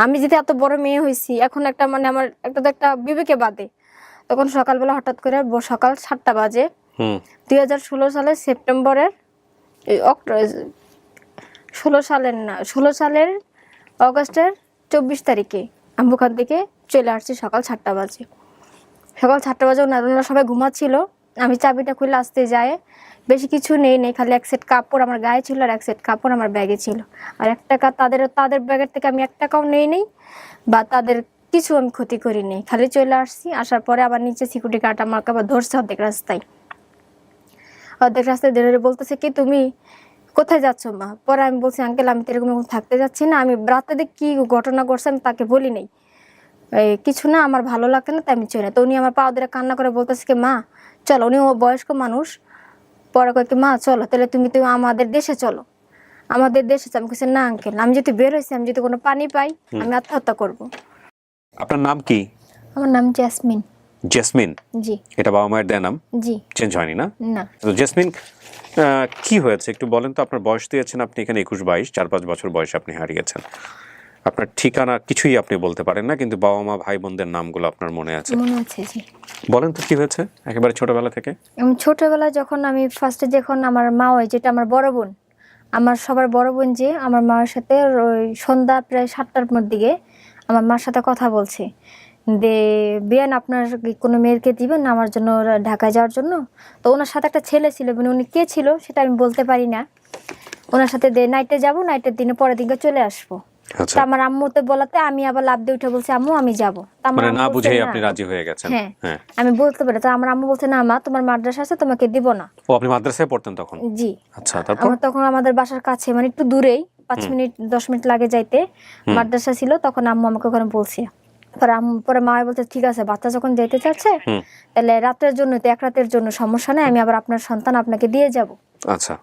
আমি যদি এত বড় মেয়ে হয়েছি এখন একটা মানে আমার একটা তো একটা বিবেকে বাদে। তখন সকালবেলা হঠাৎ করে সকাল সাতটা বাজে। দুই হাজার ষোলো সালের সেপ্টেম্বরের ষোলো সালের না ষোলো সালের অগস্টের চব্বিশ তারিখে আমি ওখান থেকে চলে আসছি সকাল সাতটা বাজে। সকাল সাতটা বাজে ওনারা সবাই ঘুমাচ্ছিল। আমি চাবিটা খুলে আসতে যায় বেশি কিছু নেই নেই, খালি এক সেট কাপড় আমার গায়ে ছিল আর এক সেট কাপড় আমার ব্যাগে ছিল। আর এক টাকা তাদের তাদের ব্যাগের থেকে আমি এক টাকাও নেই নেই, বা তাদের কিছু আমি ক্ষতি করি নেই। খালি চলে আসছি, আসার পরে আবার নিচে সিকিউরিটি গার্ড আমাকে আবার ধরছে অর্ধেক রাস্তায়। অর্ধেক রাস্তায় ধরে ধরে বলতেছে, কি তুমি কোথায় যাচ্ছ মা? পরে আমি বলছি, আঙ্কেল, আমি তো এরকম এখন থাকতে যাচ্ছি না, আমি রাতে কি ঘটনা করছে আমি তাকে বলি নাই। কিছু না, আমার ভালো লাগে না, তাই আমি চলে তো উনি আমার পা ধরে কান্না করে বলতেছে কি, মা চলো উনি ও বয়স্ক মানুষ পরে কয়েক মা চলো তাহলে তুমি তো আমাদের দেশে চলো। আমাদের দেশে আমি কিছু না আঙ্কেল আমি যদি বের হয়েছি আমি যদি কোনো পানি পাই আমি আত্মহত্যা করব। আপনার নাম কি? আমার নাম জেসমিন জেসমিন জি। এটা বাবা মায়ের দেয় নাম? জি। চেঞ্জ হয়নি না? না। তো জেসমিন আহ, কি হয়েছে? একটু বলেন তো আপনার বয়স দিয়েছেন আপনি এখানে একুশ বাইশ চার পাঁচ বছর বয়সে আপনি হারিয়েছেন। আপনার ঠিকানা কিছুই আপনি বলতে পারেন না কিন্তু বাবা মা ভাই বোনদের নামগুলো আপনার মনে আছে? মনে আছে জি। বলেন তো কি হয়েছে একেবারে ছোটবেলা থেকে? আমি ছোটবেলায় যখন আমি ফার্স্টে যখন আমার মা হয় যেটা আমার বড় বোন আমার সবার বড় বোন যে আমার মার সাথে ওই সন্ধ্যা প্রায় সাতটার দিকে আমার মার সাথে কথা বলছে। দে বিয়ান আপনার কি কোনো মেয়েকে দিবেন আমার জন্য ঢাকায় যাওয়ার জন্য? তো ওনার সাথে একটা ছেলে ছিল মানে উনি কে ছিল সেটা আমি বলতে পারি না। ওনার সাথে দে নাইটে যাব নাইটের দিনে পরের দিনকে চলে আসব। তা আমার আম্মুতে বলাতে আমি আবার লাভ দিয়ে উঠে বলছি আম্মু আমি যাব। মানে না বুঝেই আপনি রাজি হয়ে গেছেন। হ্যাঁ। হ্যাঁ। আমি বলতে পারি তো আমার আম্মু বলছে না মা তোমার মাদ্রাসা আছে তোমাকে দিব না। ও আপনি মাদ্রাসায় পড়তেন তখন? জি। আচ্ছা তারপর? আমার তখন আমাদের বাসার কাছে মানে একটু দূরেই পাঁচ মিনিট দশ মিনিট লাগে যাইতে মাদ্রাসা ছিল তখন আম্মু আমাকে ওখানে বলছে। পরে আম্মু পরে মা বলছে ঠিক আছে বাচ্চা যখন যেতে চাচ্ছে তাহলে রাতের জন্য তো এক রাতের জন্য সমস্যা নেই আমি আবার আপনার সন্তান আপনাকে দিয়ে যাব। আচ্ছা।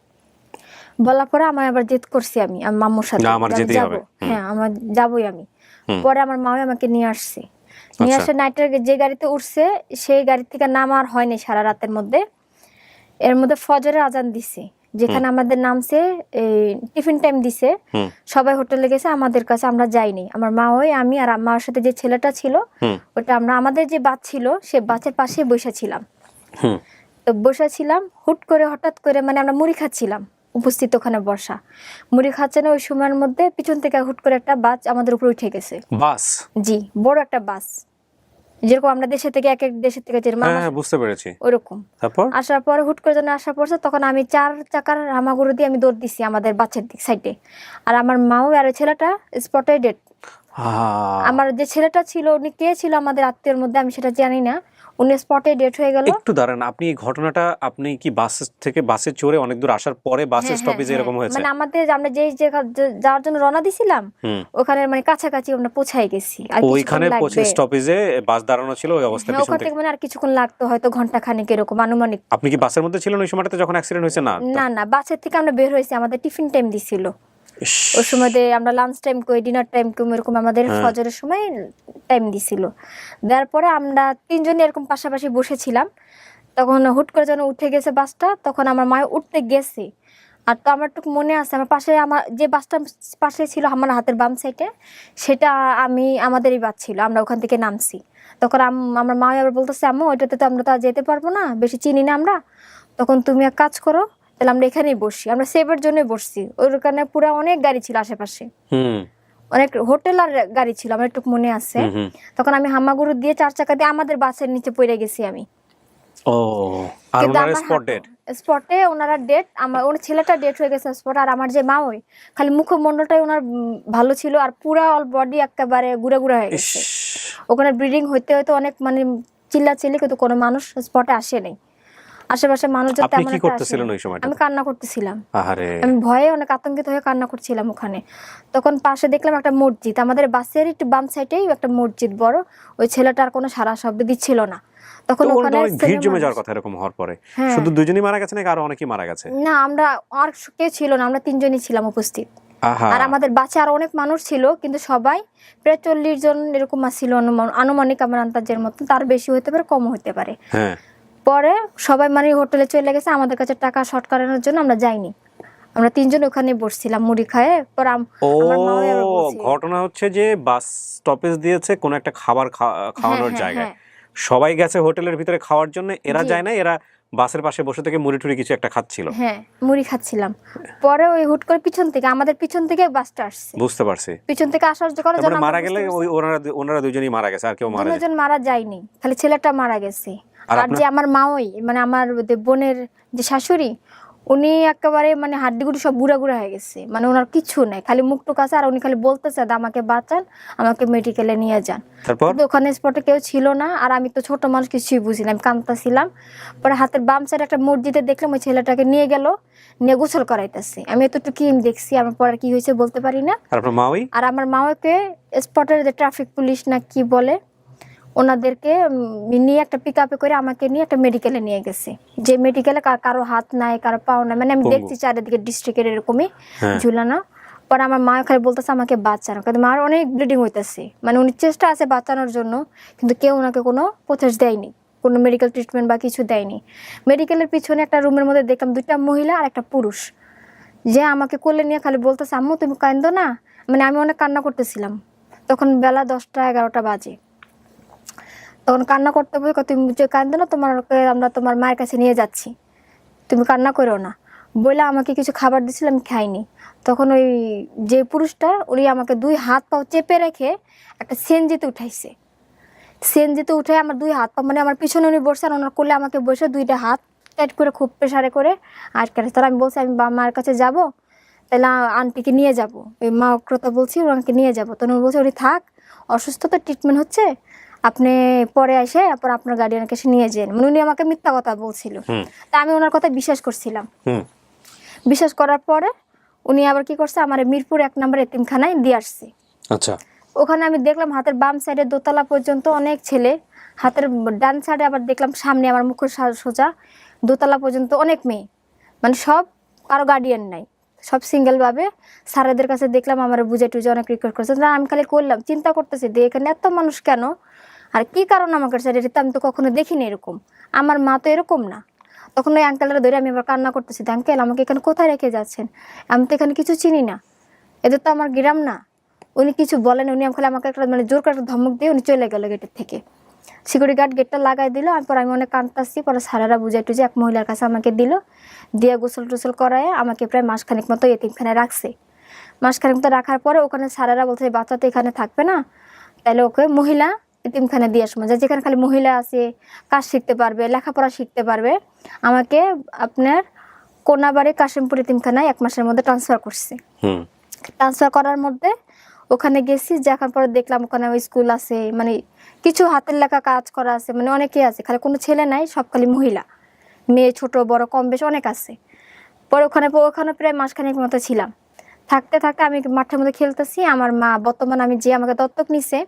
বলার পরে আমার আবার জেদ করছি আমি আমার মাম্মুর সাথে যাব। হ্যাঁ আমার যাবই আমি। পরে আমার মাও আমাকে নিয়ে আসছে। নিয়ে আচ্ছা। আসে নাইটের যে গাড়িতে উঠছে সেই গাড়ি থেকে নামার হয়নি সারা রাতের মধ্যে। এর মধ্যে ফজরের আজান দিছে যেখানে আমাদের নামছে এই টিফিন টাইম দিছে। সবাই হোটেলে গেছে আমাদের কাছে আমরা যাইনি। আমার মা ওই আমি আর আমার সাথে যে ছেলেটা ছিল ওটা আমরা আমাদের যে বাস ছিল সে বাসের পাশে বসেছিলাম তো বসেছিলাম হুট করে হঠাৎ করে মানে আমরা মুড়ি খাচ্ছিলাম। উপস্থিত ওখানে বসা। মুড়ি খাচ্ছে না ওই সময়ের মধ্যে পিছন থেকে হুট করে একটা বাস আমাদের উপরে উঠে গেছে। বাস? জি বড় একটা বাস। যেরকম আমরা দেশে থেকে এক এক দেশের থেকে যেরকম হ্যাঁ হ্যাঁ, বুঝতে পেরেছি। ওরকম তারপর? আসার পরে হুট করে যখন আসা পড়ছে তখন আমি চার চাকার হামাগুড়ি দিয়ে আমি দৌড় দিছি আমাদের বাচ্চার দিক সাইডে। আর আমার মাও আর ছেলেটা স্পটে ডেট আমার যে ছেলেটা ছিল উনি কে ছিল আমাদের আত্মীয়ের মধ্যে আমি সেটা জানি না। উনি স্পটে ডেট হয়ে গেল। একটু দাঁড়ান আপনি এই ঘটনাটা আপনি কি বাস থেকে বাসে চড়ে অনেক দূর আসার পরে বাস হ্যাঁ, স্টপেজে হ্যাঁ, এরকম হ্যাঁ। হয়েছে? মানে আমাদের আমরা যেই যে- যাওয়ার জন্য রওনা দিছিলাম ওখানে মানে কাছাকাছি আমরা পৌঁছাই গেছি। ওইখানে লাগবে। স্টপেজে বাস দাঁড়ানো ছিল ওই অবস্থায় হ্যাঁ, পিছন থেকে। মানে আর কিছুক্ষণ লাগতো হয়তো ঘণ্টা খানেক এরকম আনুমানিক। আপনি কি বাসের মধ্যে ছিলেন ওই সময়টাতে যখন অ্যাক্সিডেন্ট হয়েছে? না না না বাসের থেকে আমরা বের হয়েছি আমাদের টিফিন টাইম দিছিল। ওই সময় আমরা লাঞ্চ টাইম করি ডিনার টাইম করি এরকম আমাদের হ্যাঁ। ফজরের সময় টাইম দিছিল। দেওয়ার পরে আমরা তিনজন এরকম পাশাপাশি বসেছিলাম। তখন হুট করে যখন উঠে গেছে বাসটা তখন আমার মা উঠতে গেছে। আর তো আমার একটু মনে আছে আমার পাশে আমার যে বাসটা পাশে ছিল আমার হাতের বাম সাইডে সেটা আমি আমাদেরই বাস ছিল আমরা ওখান থেকে নামছি। তখন আম- আমার মা আবার বলতেছে আম্মু ওইটাতে তো আমরা তো আর যেতে পারব না বেশি চিনি না আমরা। তখন তুমি এক কাজ করো তাহলে আমরা এখানেই বসি আমরা সেভের জন্যই বসছি। ওখানে পুরো অনেক গাড়ি ছিল আশেপাশে। অনেক হোটেল আর গাড়ি ছিল আমার একটু মনে আছে। তখন আমি হামাগুড়ু দিয়ে চার চাকা দিয়ে আমাদের বাসের নিচে পড়ে গেছি আমি। ও আর ওনার স্পট ডেট স্পটে ওনারা ডেট আমার ওর ছেলেটা ডেট হয়ে গেছে স্পট আর আমার যে মা ওই খালি মুখমণ্ডলটাই ওনার ভালো ছিল আর পুরা অল বডি একেবারে গুড়া গুড়া হয়ে গেছে। ওখানে ব্রিডিং হইতে হইতে অনেক মানে চিল্লা চিল্লি কিন্তু কোনো মানুষ স্পটে আসে নাই। আশেপাশে মানুষ যাতে আপনি কি করতেছিলেন ওই সময়টা আমি কান্না করতেছিলাম। আরে আমি ভয়ে অনেক আতঙ্কিত হয়ে কান্না করছিলাম ওখানে। তখন পাশে দেখলাম একটা মসজিদ। আমাদের বাসের একটু বাম সাইডেই একটা মসজিদ বড়। ওই ছেলেটার কোনো সারা শব্দ দিচ্ছিল না। তখন ওখানে ভিড় জমে যাওয়ার কথা এরকম হওয়ার পরে? হ্যাঁ। শুধু দুজনই মারা গেছে নাকি আরও অনেকেই মারা গেছে? না আমরা আর কেউ ছিল না আমরা তিনজনই ছিলাম উপস্থিত। আর আমাদের বাসে আর অনেক মানুষ ছিল কিন্তু সবাই প্রায় চল্লিশ জন এরকম ছিল আনুমানিক আমার আন্দাজের মতো তার বেশি হতে পারে কম হতে পারে। হ্যাঁ। পরে সবাই মানে হোটেলে চলে গেছে আমাদের কাছে টাকা শর্ট করানোর জন্য আমরা যাইনি। আমরা তিনজন ওখানে বসছিলাম মুড়ি খায়ে পর ও ঘটনা হচ্ছে যে বাস স্টপেজ দিয়েছে কোন একটা খাবার খাওয়ানোর হ্যাঁ, জায়গায়। হ্যাঁ। সবাই গেছে হোটেলের ভিতরে খাওয়ার জন্য এরা যায় না এরা বাসের পাশে বসে থেকে মুড়ি টুড়ি কিছু একটা খাচ্ছিল। হ্যাঁ মুড়ি খাচ্ছিলাম। পরে ওই হুট করে পিছন থেকে আমাদের পিছন থেকে বাসটা আসছে। বুঝতে পারছি। পিছন থেকে আসার যখন তারপরে মারা গেলে ওই ওনারা ওনারা দুজনেই মারা গেছে আর কেউ মারা দুজন মারা যায়নি খালি ছেলেটা মারা গেছে। আর যে আমার মাওই মানে আমার বোনের যে শাশুড়ি উনি একেবারে মানে হাড্ডিগুড়ি সব গুঁড়া গুঁড়া হয়ে গেছে। মানে ওনার কিছু নেই খালি মুখটুক আছে আর উনি খালি বলতেছে আমাকে বাঁচান আমাকে মেডিকেলে নিয়ে যান। তারপর? ওখানে স্পটে কেউ ছিল না আর আমি তো ছোট মানুষ কিছুই বুঝি আমি কাঁদতেছিলাম। পরে হাতের বাম সাইডে একটা মসজিদে দেখলাম ওই ছেলেটাকে নিয়ে গেল নিয়ে গোসল করাইতেছে। আমি এতটুকু দেখছি আমার পরে কি হয়েছে বলতে পারি না। আর আমার মামাকে স্পটের যে ট্রাফিক পুলিশ না কি বলে ওনাদেরকে নিয়ে একটা পিক আপে করে আমাকে নিয়ে একটা মেডিকেলে নিয়ে গেছে। যে মেডিকেলে কারও হাত নাই কারও পাও নাই মানে আমি দেখছি চারিদিকে ডিস্ট্রিক্টের এরকমই হ্যাঁ। ঝুলানো। পরে আমার মা খালি বলতেছে আমাকে বাঁচানো। কিন্তু মার অনেক ব্লিডিং হইতেছে। মানে উনি চেষ্টা আছে বাঁচানোর জন্য কিন্তু কেউ ওনাকে কোনো প্রচেষ দেয়নি। কোনো মেডিকেল ট্রিটমেন্ট বা কিছু দেয়নি। মেডিকেলের পিছনে একটা রুমের মধ্যে দেখলাম দুইটা মহিলা আর একটা পুরুষ। যে আমাকে কোলে নিয়ে খালি বলতেছে আম্মু তুমি কান্দো না। মানে আমি অনেক কান্না করতেছিলাম। তখন বেলা দশটা এগারোটা বাজে। তখন কান্না করতে বই তুমি যে কান্দো না, তোমার আমরা তোমার মায়ের কাছে নিয়ে যাচ্ছি। তুমি কান্না করো না। বলে আমাকে কিছু খাবার দিছিল আমি খাইনি। তখন ওই যে পুরুষটা, উনি আমাকে দুই হাত পাও চেপে রেখে একটা সেনজিতে উঠাইছে। সেনজিতে উঠে আমার দুই হাত পা মানে আমার পিছনে উনি বসছেন, ওনার কোলে আমাকে বসে দুইটা হাত টাইট করে খুব প্রেসারে করে আটকে রাখছে তাহলে আমি বলছি, আমি মার কাছে যাব, তাহলে আন্টিকে নিয়ে যাব। ওই মা কথা বলছি ওনাকে নিয়ে যাব। তখন বলছে উনি থাক অসুস্থ তো ট্রিটমেন্ট হচ্ছে আপনি পরে এসে তারপর আপনার গার্ডিয়ানকে এসে নিয়ে যান। মানে উনি আমাকে মিথ্যা কথা বলছিল। তা আমি ওনার কথা বিশ্বাস করছিলাম। বিশ্বাস করার পরে উনি আবার কি করছে আমার মিরপুর এক নম্বর এতিমখানায় দিয়ে আসছে। আচ্ছা। ওখানে আমি দেখলাম হাতের বাম সাইডে দোতলা পর্যন্ত অনেক ছেলে। হাতের ডান সাইডে আবার দেখলাম সামনে আমার মুখের সোজা দোতলা পর্যন্ত অনেক মেয়ে। মানে সব কারও গার্ডিয়ান নাই। সব সিঙ্গেলভাবে স্যারেদের কাছে দেখলাম আমার বুঝে টুজে অনেক রিকোয়েস্ট করছে। না আমি খালি করলাম। চিন্তা করতেছি যে এখানে এত মানুষ কেন? আর কি কারণ স্যার এটা তো আমি তো কখনো দেখিনি এরকম? আমার মা তো এরকম না। তখন ওই আঙ্কেলরা ধরে আমি আবার কান্না করতেছি আঙ্কেল আমাকে এখানে কোথায় রেখে যাচ্ছেন? আমি তো এখানে কিছু চিনি না। এদের তো আমার গ্রাম না। উনি কিছু বলেন, উনি আমাকে আমাকে একটা মানে জোর করে একটা ধমক দিয়ে উনি চলে গেল গেটের থেকে। সিকিউরিটি গার্ড গেটটা লাগাই দিল, তারপর আমি অনেক কাঁদতাছি, পরে সারারা বুঝাই টুঝে এক মহিলার কাছে আমাকে দিল, দিয়ে গোসল টোসল করায় আমাকে প্রায় মাসখানেক মতো এতিমখানে রাখছে। মাসখানেক মতো রাখার পরে ওখানে সারারা বলছে, বাচ্চা তো এখানে থাকবে না। তাহলে ওকে মহিলা এতিমখানে দিয়ে আসব যে যেখানে খালি মহিলা আছে কাজ শিখতে পারবে লেখাপড়া শিখতে পারবে আমাকে আপনার কোনাবাড়ি কাশিমপুর এতিমখানায় এক মাসের মধ্যে ট্রান্সফার করছে। ট্রান্সফার করার মধ্যে ওখানে গেছি দেখার পরে দেখলাম ওখানে ওই স্কুল আছে মানে কিছু হাতের লেখা কাজ করা আছে মানে অনেকেই আছে খালি কোনো ছেলে নাই সব খালি মহিলা। মেয়ে ছোট বড় কম বেশ অনেক আছে। পরে ওখানে ওখানে প্রায় মাসখানেক মতো ছিলাম। থাকতে থাকতে আমি মাঠের মধ্যে খেলতেছি আমার মা বর্তমান আমি যে আমাকে দত্তক নিছে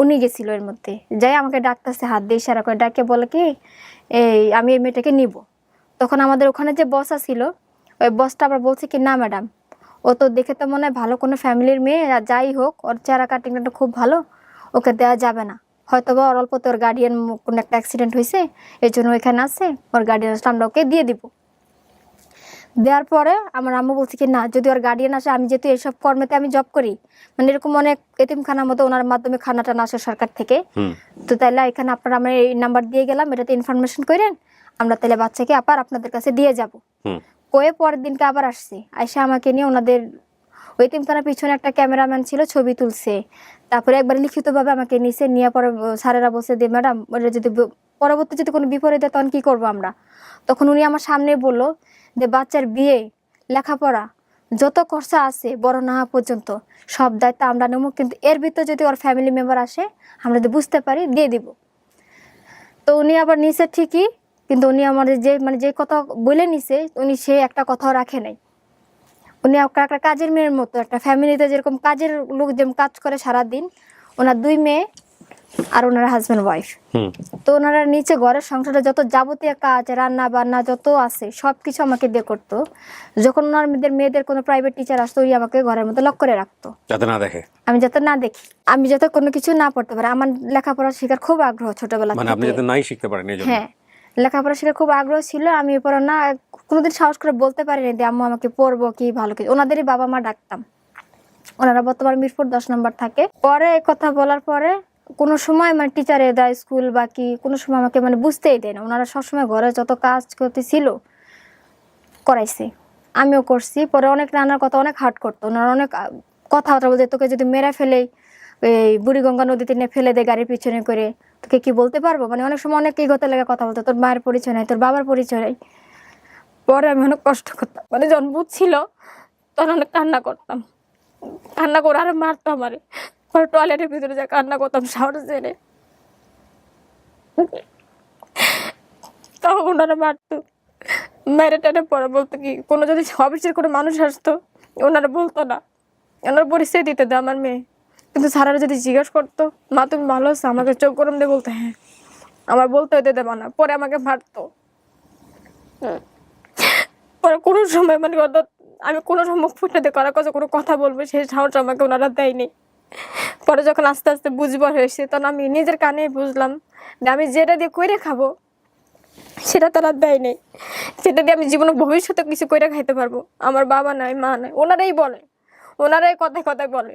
উনি গেছিল এর মধ্যে। যাই আমাকে ডাকতেছে, হাত দিয়ে ইশারা করে ডাকে, বলে কি, এই, আমি এই মেয়েটাকে নিব। তখন আমাদের ওখানে যে বসা ছিল ওই বসটা আবার বলছে কি, না ম্যাডাম ও তো দেখে তো মনে হয় ভালো কোনো ফ্যামিলির মেয়ে, আর যাই হোক, ওর চেহারা কাটিংটা খুব ভালো, ওকে দেওয়া যাবে না। হয়তো বা ওর অল্প তোর গার্ডিয়ান কোনো একটা অ্যাক্সিডেন্ট হয়েছে এই জন্য ওইখানে আছে, ওর গার্ডিয়ান আমরা ওকে দিয়ে দিব। দেওয়ার পরে আমার আম্মু বলছে কি না যদি ওর গার্ডিয়ান আসে আমি যেহেতু এইসব কর্মেতে আমি জব করি। মানে এরকম অনেক এতিমখানার মতো ওনার মাধ্যমে খানা টানা আসে সরকার থেকে। তো তাহলে এখানে আপনারা আমরা এই নাম্বার দিয়ে গেলাম এটাতে ইনফরমেশন করেন আমরা তাহলে বাচ্চাকে আবার আপনাদের কাছে দিয়ে যাব। কয়ে পরের দিনকে আবার আসছে আইসা আমাকে নিয়ে ওনাদের ওই তিনখানার পিছনে একটা ক্যামেরাম্যান ছিল ছবি তুলছে। তারপরে একবার লিখিতভাবে আমাকে নিচে নিয়ে পরে স্যারেরা বসে যে ম্যাডাম ওটা যদি পরবর্তী যদি কোনো বিপরীত তখন কী করব আমরা? তখন উনি আমার সামনে বলল যে বাচ্চার বিয়ে, লেখাপড়া যত খরচা আছে বড় না হওয়া পর্যন্ত, সব দায়িত্ব আমরা নেব। কিন্তু এর ভিতরে যদি ওর ফ্যামিলি মেম্বার আসে, আমরা যদি বুঝতে পারি, দিয়ে দিব। তো উনি আবার নিচে ঠিকই, কিন্তু উনি আমার যে মানে যে কথা বলে নিছে, উনি সে একটা কথাও রাখে নাই। উনি একটা কাজের মেয়ের মতো, একটা ফ্যামিলিতে যেরকম কাজের লোক যেমন কাজ করে সারাদিন, ওনার দুই মেয়ে আর ওনার হাজব্যান্ড ওয়াইফ তো ওনারা নিচে ঘরের সংসারে যত যাবতীয় কাজ রান্না বান্না যত আছে সব কিছু আমাকে দিয়ে করতো। যখন ওনার মেয়েদের মেয়েদের কোনো প্রাইভেট টিচার আসতো উনি আমাকে ঘরের মধ্যে লক করে রাখতো। যাতে না দেখে। আমি যাতে না দেখি। আমি যাতে কোনো কিছু না পড়তে পারি। আমার লেখাপড়া শেখার খুব আগ্রহ ছোটবেলা মানে আপনি যাতে নাই শিখতে পারেন হ্যাঁ লেখাপড়া শেখার খুব আগ্রহ ছিল। আমি এরপর না কোনোদিন সাহস করে বলতে পারিনি যে আম্মু আমাকে পড়ব কি ভালো কি? ওনাদেরই বাবা মা ডাকতাম। ওনারা বর্তমান মিরপুর দশ নম্বর থাকে। পরে কথা বলার পরে কোনো সময় মানে টিচারে দেয় স্কুল বা কি, কোনো সময় আমাকে মানে বুঝতেই দেয় না। ওনারা সবসময় ঘরে যত কাজ করতেছিল করাইছে। আমিও করছি, পরে অনেক রান্নার কথা অনেক হার্ড করতো। ওনারা অনেক কথাবার্তা বলতে তোকে যদি মেরে ফেলে, এই বুড়িগঙ্গা নদীতে নিয়ে ফেলে দেয় গাড়ির পিছনে করে, তোকে কি বলতে পারব? মানে অনেক সময় অনেক ইগোতে লাগে কথা বলতো, তোর মায়ের পরিচয় নাই, তোর বাবার পরিচয় নাই। পরে আমি অনেক কষ্ট করতাম। মানে যখন বুঝছিল, তখন অনেক কান্না করতাম। কান্না করে আর মারতো আমারে। পরে টয়লেটের ভিতরে যা কান্না করতাম শাওয়ার জেনে। তখন ওনারা মারতো। মেরে টেনে পরে বলতো কি, কোনো যদি অফিসের কোনো মানুষ আসতো, ওনারা বলতো না। ওনারা পরিচয় দিতে দেয় আমার মেয়ে। কিন্তু স্যারেরা যদি জিজ্ঞেস করতো, মা, তুমি ভালো আছো? আমাকে চোখ গরম দিয়ে বলতো হ্যাঁ। আমার বলতে হইতে দেবো না পরে আমাকে মারতো। পরে কোনো সময় মানে আমি কোনো সময় মুখ ফুটে দিয়ে করার কাছে কোনো কথা বলব, সেই সাহস আমাকে ওনারা দেয়নি। পরে যখন আস্তে আস্তে বুঝবার হয়েছে, তখন আমি নিজের কানেই বুঝলাম যে আমি যেটা দিয়ে কইরে খাব, সেটা তারা দেয় নেই। সেটা দিয়ে আমি জীবনে ভবিষ্যতে কিছু কইরা খাইতে পারব। আমার বাবা নাই, মা নাই, ওনারাই বলে, ওনারাই কথায় কথায় বলে।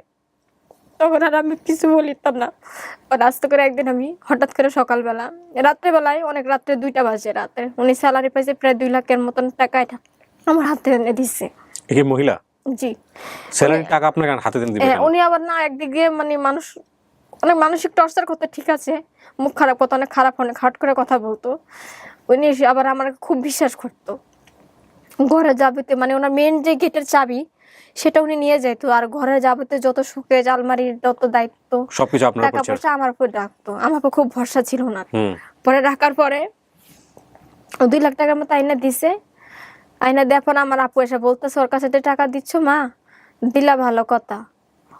তখন আর আমি কিছু বলিতাম না। আস্তে করে একদিন আমি হঠাৎ করে সকালবেলা, রাত্রেবেলায়, অনেক রাত্রে দুইটা বাজে রাতে, উনি স্যালারি পাইছে প্রায় দুই লাখের মতন টাকা এটা আমার হাতে এনে দিচ্ছে মহিলা? জি। স্যালারি টাকা আপনাকে হাতে দেন দিবে হ্যাঁ, উনি আবার না একদিক দিয়ে মানে মানুষ অনেক মানসিক টর্চার করতে ঠিক আছে। মুখ খারাপ করতো অনেক খারাপ অনেক হাট করে কথা বলতো। উনি আবার আমার খুব বিশ্বাস করতো। ঘরে যাবিতে মানে ওনার মেন যে গেটের চাবি সেটা উনি নিয়ে যেত আর ঘরে যাবিতে যত সুখে আলমারির যত দায়িত্ব সবকিছু আপনার টাকা পয়সা আমার উপর রাখতো। আমার উপর খুব ভরসা ছিল না পরে রাখার পরে দুই লাখ টাকার মতো আইনা দিছে। আইনা দেখো না আমার আপু এসে বলতেছে ওর কাছে টাকা দিচ্ছ মা দিলা ভালো কথা।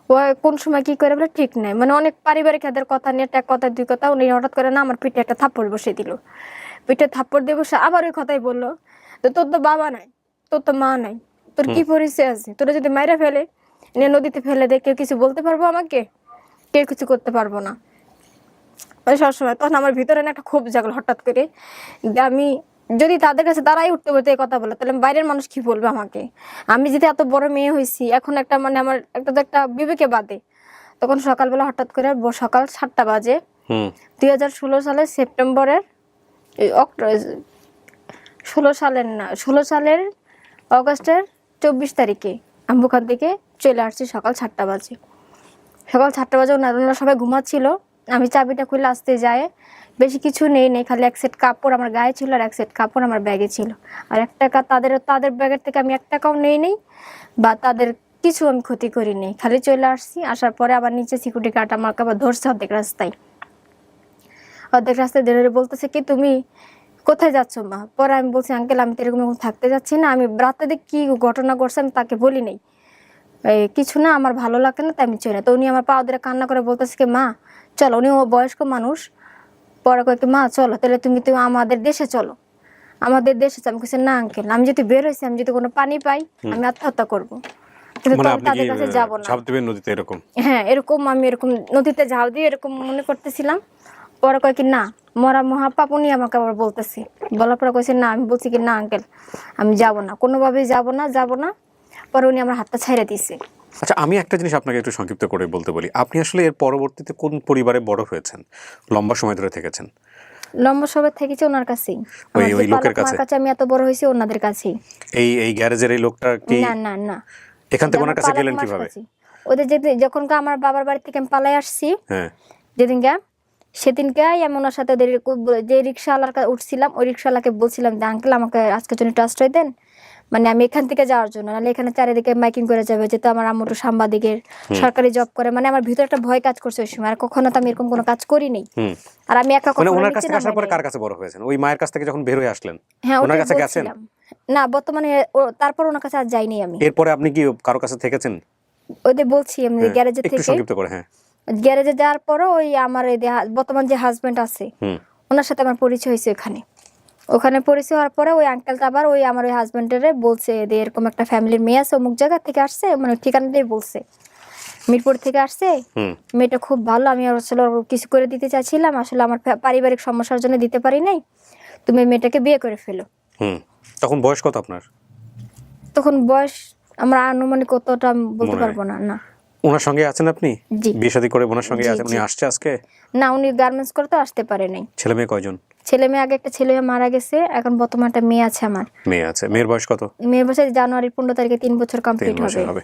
ও কোন সময় কি করে বলে ঠিক নাই। মানে অনেক পারিবারিক এদের কথা নিয়ে একটা কথা দুই কথা উনি হঠাৎ করে না আমার পিঠে একটা থাপ্পড় বসে দিল। পিঠে থাপ্পড় দিয়ে বসে আবার ওই কথাই বলল তো তোর তো বাবা নাই তোর তো মা নাই তোর কি পরিচয় আছে? তোরা যদি মাইরা ফেলে নিয়ে নদীতে ফেলে দে কেউ কিছু বলতে পারব আমাকে? কেউ কিছু করতে পারব না। সবসময় তখন আমার ভিতরে না একটা ক্ষোভ জাগলো হঠাৎ করে। যে আমি যদি তাদের কাছে তারাই উঠতে বলতে এই কথা বলে তাহলে বাইরের মানুষ কি বলবে আমাকে? আমি যদি এত বড় মেয়ে হয়েছি এখন একটা মানে আমার একটা তো একটা বিবেকে বাদে। তখন সকালবেলা হঠাৎ করে সকাল সাতটা বাজে। দুই হাজার ষোলো সালের সেপ্টেম্বরের ষোলো সালের না ষোলো সালের অগস্টের চব্বিশ তারিখে আমি ওখান থেকে চলে আসছি সকাল সাতটা বাজে। সকাল সাতটা বাজে ওনারা সবাই ঘুমাচ্ছিল। আমি চাবিটা খুলে আসতে যায় বেশি কিছু নেই নেই, খালি এক সেট কাপড় আমার গায়ে ছিল আর এক সেট কাপড় আমার ব্যাগে ছিল। আর এক টাকা তাদের তাদের ব্যাগের থেকে আমি এক টাকাও নেই নেই, বা তাদের কিছু আমি ক্ষতি করি নেই। খালি চলে আসছি, আসার পরে আবার নিচে সিকিউরিটি গার্ড আমাকে আবার ধরছে অর্ধেক রাস্তায়। অর্ধেক রাস্তায় ধরে বলতেছে কি, তুমি কোথায় যাচ্ছ মা? পরে আমি বলছি, আঙ্কেল, আমি তো এরকম এখন থাকতে যাচ্ছি না, আমি রাতে কি ঘটনা করছে আমি তাকে বলি নাই। কিছু না, আমার ভালো লাগে না, তাই আমি না তো উনি আমার পা ধরে কান্না করে বলতেছে কি, মা চলো উনি ও বয়স্ক মানুষ পরে কয়েক মা চলো তাহলে তুমি তুমি আমাদের দেশে চলো। আমাদের দেশে চলো। আমি কিছু না আঙ্কেল আমি যদি বের হয়েছি আমি যদি কোনো পানি পাই আমি আত্মহত্যা করব। কিন্তু মানে তবে আপনি কি তাদের কাছে যাব না। ঝাঁপ দিবেন নদীতে এরকম? হ্যাঁ এরকম আমি এরকম নদীতে ঝাও দিয়ে এরকম মনে করতেছিলাম। পরে কয় কি না মরা মহাপাপ উনি আমাকে আবার বলতেছে। বলার পরে কইছে না আমি বলছি কি না আঙ্কেল আমি যাব না কোনোভাবেই যাব না যাব না। পরে উনি আমার হাতটা ছেড়ে দিছে। আচ্ছা আমি একটা জিনিস আপনাকে একটু সংক্ষিপ্ত করে বলতে বলি। আপনি আসলে এর পরবর্তীতে কোন পরিবারে বড় হয়েছেন? লম্বা সময় ধরে থেকেছেন? লম্বা সবের থেকেছে ওনার কাছেই। ওই- ওই লোকের কাছে? কাছে আমি এত বড় হয়েছি ওনাদের কাছেই। এই এই গ্যারেজের এই লোকটা কি না না না। এখান থেকে ওনার কাছে গেলেন কীভাবে? ওদের যেদিন যখন আমার বাবার বাড়ি থেকে আমি পালাই আসছি হ্যাঁ। যেদিনকে সেদিনকে আমি ওনার সাথে ওদের যে রিক্সাওয়ালার কাছে উঠছিলাম ওই রিক্সাওয়ালাকে বলছিলাম যে আঙ্কেল আমাকে আজকের জন্য একটু আশ্রয় দেন। মানে আমি এখান থেকে যাওয়ার জন্য। নাহলে এখানে চারিদিকে মাইকিং করে যাবে যেহেতু আমার আম্মু একটু সাংবাদিকের সরকারি জব করে। মানে আমার ভিতরে একটা ভয় কাজ করছে ওই সময়। আর কখনো তো আমি এরকম কোনো কাজ করিনি। হুম। আর আমি একা মানে কখনো ওনার কাছ আসার পরে কার কাছে বড় হয়েছেন? ওই মায়ের কাছ থেকে যখন বের হয়ে আসলেন? হ্যাঁ ওনার কাছে গেছেন? না বর্তমানে তারপর ওনার কাছে আর যাইনি আমি। এরপরে আপনি কি কারও কাছে থেকেছেন? ওদের বলছি আমি হ্যাঁ, গ্যারেজে একটু থেকে। সংক্ষিপ্ত করে হ্যাঁ। গ্যারেজে যাওয়ার পরও ওই আমার যে বর্তমান যে হাজবেন্ড আছে হুম। ওনার সাথে আমার পরিচয় হয়েছে ওখানে। ওখানে পরিচয় হওয়ার পরে ওই আঙ্কেলটা আবার ওই আমার ওই হাজবেন্ডের বলছে যে এরকম একটা ফ্যামিলির মেয়ে আছে অমুক জায়গা থেকে আসছে মানে ঠিকানাটাই বলছে। মিরপুর থেকে আসছে। মেয়েটা খুব ভালো আমি আসলে কিছু করে দিতে চাইছিলাম আসলে আমার পারিবারিক সমস্যার জন্য দিতে পারি নাই। তুমি মেয়েটাকে বিয়ে করে ফেলো। হুম। তখন বয়স কত আপনার? তখন বয়স আমরা আনুমানিক কতটা বলতে পারব না না। ওনার সঙ্গে আছেন আপনি? জি। বিয়ে শাদী করে ওনার সঙ্গে আছেন উনি আসছে আজকে? না উনি গার্মেন্টস করতে আসতে পারে নাই। ছেলে মেয়ে কয়জন? ছেলে মেয়ে আগে একটা ছেলে মেয়ে মারা গেছে এখন বর্তমানে একটা মেয়ে আছে আমার। মেয়ে আছে। মেয়ের বয়স কত? মেয়ের বছর জানুয়ারির পনেরো তারিখে তিন বছর কমপ্লিট হবে। হবে।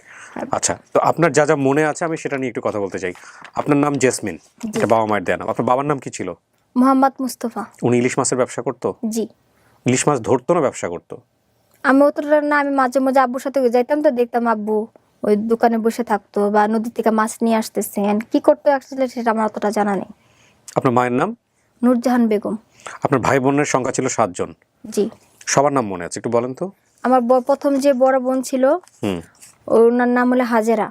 আচ্ছা তো আপনার যা যা মনে আছে আমি সেটা নিয়ে একটু কথা বলতে চাই। আপনার নাম জেসমিন এটা বাবা মায়ের দেয়া নাম। আপনার বাবার নাম কি ছিল? মোহাম্মদ মুস্তফা। উনি ইলিশ মাছের ব্যবসা করতো? জি। ইলিশ মাছ ধরতো না ব্যবসা করতো? আমি অতটা না আমি মাঝে মাঝে আব্বুর সাথে যাইতাম তো দেখতাম আব্বু ওই দোকানে বসে থাকতো বা নদী থেকে মাছ নিয়ে আসতেছেন। কি করতো অ্যাকচুয়ালি সেটা আমার অতটা জানা নেই। আপনার মায়ের নাম? নূরজাহান বেগম। আপনার ভাই বোনের সংখ্যা ছিল সাতজন। জি। সবার নাম মনে আছে একটু বলেন তো। আমার প্রথম যে বড় বোন ছিল ওনার নাম হলো হাজেরা।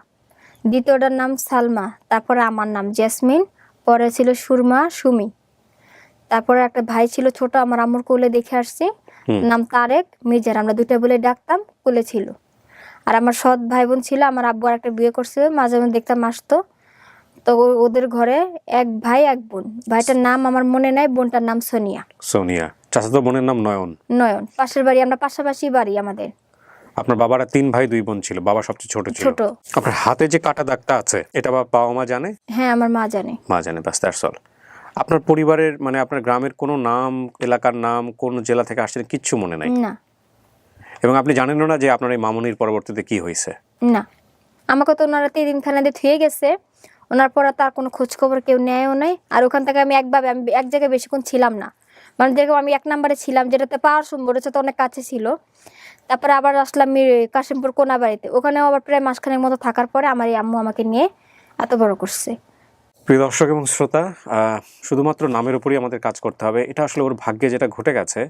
দ্বিতীয়টার নাম সালমা তারপরে আমার নাম জেসমিন পরে ছিল সুরমা সুমি। তারপরে একটা ভাই ছিল ছোট আমার আম্মুর কোলে দেখে আসছি। নাম তারেক মির্জার। আমরা দুইটা বলে ডাকতাম কোলে ছিল। আর আমার সৎ ভাই বোন ছিল আমার আব্বু আর একটা বিয়ে করছে মাঝে মাঝে দেখতাম আসতো। তো ওদের ঘরে এক ভাই এক বোন। ভাইটার নাম আমার মনে নাই বোনটার নাম সোনিয়া। সোনিয়া। চাচাতো বোনের নাম নয়ন। নয়ন। পাশের বাড়ি আমরা পাশাপাশি বাড়ি আমাদের। আপনার বাবারা তিন ভাই দুই বোন ছিল। বাবা সবচেয়ে ছোট ছিল। ছোট। আপনার হাতে যে কাটা দাগটা আছে এটা বাবা মা জানে? হ্যাঁ আমার মা জানে। মা জানে ব্যাস দ্যাটস অল আপনার পরিবারের মানে আপনার গ্রামের কোনো নাম এলাকার নাম কোন জেলা থেকে আসছেন কিচ্ছু মনে নাই? না। এবং আপনি জানেনও না যে আপনার এই মামনির পরবর্তীতে কি হয়েছে? না। আমাকে তো ওনারা তিন দিন থানাতে থুয়ে গেছে। ওনার পরে তার কোনো খোঁজখবর কেউ নেয়ও নাই। আর ওখান থেকে আমি একভাবে, আমি এক জায়গায় বেশিক্ষণ ছিলাম না। মানে যেরকম আমি এক নম্বরে ছিলাম, যেটাতে পাওয়ার সম্ভব তো অনেক কাছে ছিল। তারপরে আবার আসলাম কাশিমপুর কোনাবাড়িতে। ওখানেও আবার প্রায় মাসখানেক মতো থাকার পরে আমার এই আম্মু আমাকে নিয়ে এত বড় করছে। প্রিয় দর্শক এবং শ্রোতা শুধুমাত্র নামের উপরই আমাদের কাজ করতে হবে। এটা আসলে ওর ভাগ্যে যেটা ঘটে গেছে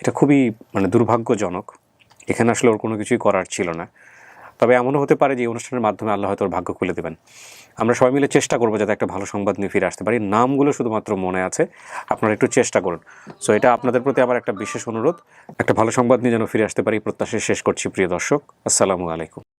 এটা খুবই মানে দুর্ভাগ্যজনক। এখানে আসলে ওর কোনো কিছুই করার ছিল না। তবে এমনও হতে পারে যে এই অনুষ্ঠানের মাধ্যমে আল্লাহ হয়তো ভাগ্য খুলে দেবেন। আমরা সবাই মিলে চেষ্টা করব যাতে একটা ভালো সংবাদ নিয়ে ফিরে আসতে পারি। নামগুলো শুধুমাত্র মনে আছে, আপনারা একটু চেষ্টা করুন। সো এটা আপনাদের প্রতি আমার একটা বিশেষ অনুরোধ, একটা ভালো সংবাদ নিয়ে যেন ফিরে আসতে পারি। প্রত্যাশা শেষ করছি, প্রিয় দর্শক। আসসালামু আলাইকুম।